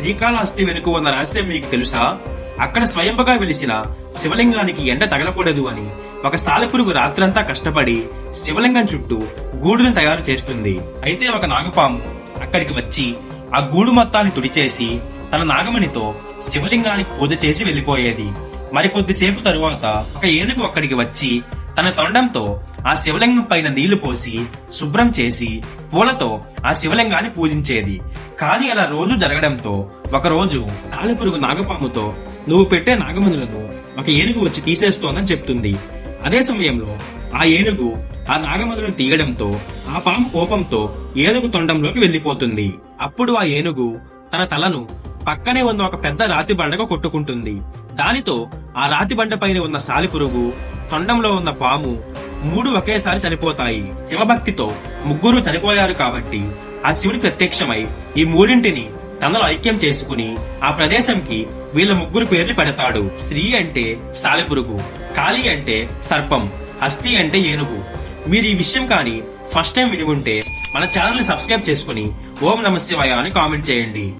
శ్రీకాళహస్తి వెనుక ఉన్న రహస్యం మీకు తెలుసా? అక్కడ స్వయంగా వెలిసిన శివలింగానికి ఎండ తగలకూడదు అని ఒక సాలెపురుగు రాత్రంతా కష్టపడి శివలింగం చుట్టూ గూడును తయారు చేస్తుంది. అయితే ఒక నాగపాము అక్కడికి వచ్చి ఆ గూడు మొత్తాన్ని తుడిచేసి తన నాగమణితో శివలింగానికి పూజ చేసి వెళ్ళిపోయేది మరి కొద్దిసేపు తరువాత ఒక ఏనుగు అక్కడికి వచ్చి తన తొండంతో ఆ శివలింగం పైన నీళ్ళు పోసి శుభ్రం చేసి పూలతో ఆ శివలింగాన్ని పూజించేది. కానీ అలా రోజు జరగడంతో ఒకరోజు సాలెపురుగు నాగపాముతో నువ్వు పెట్టే నాగమందులను ఒక ఏనుగు వచ్చి తీసేస్తోందని చెప్తుంది. అదే సమయంలో ఆ ఏనుగు ఆ నాగమణులను తీయడంతో ఆ పాము కోపంతో ఏనుగు తొండంలోకి వెళ్ళిపోతుంది అప్పుడు ఆ ఏనుగు తన తలను పక్కనే ఉన్న ఒక పెద్ద రాతి బండగా కొట్టుకుంటుంది. దానితో ఆ రాతి బండ పైన ఉన్న సాలిపురుగు తొండంలో ఉన్న పాము మూడు ఒకేసారి చనిపోతాయి. శివభక్తితో ముగ్గురు చనిపోయారు కాబట్టి ఆ శివుడి ప్రత్యక్షమై ఈ మూడింటిని తనలో ఐక్యం చేసుకుని ఆ ప్రదేశంకి వీళ్ళ ముగ్గురు పేర్లు పెడతాడు. శ్రీ అంటే సాలెపురుగు కాళీ అంటే సర్పం హస్తి అంటే ఏనుగు. మీరు ఈ విషయం కానీ ఫస్ట్ టైం విని ఉంటే మన ఛానల్ సబ్స్క్రైబ్ చేసుకుని ఓం నమ శివాయ అని కామెంట్ చేయండి.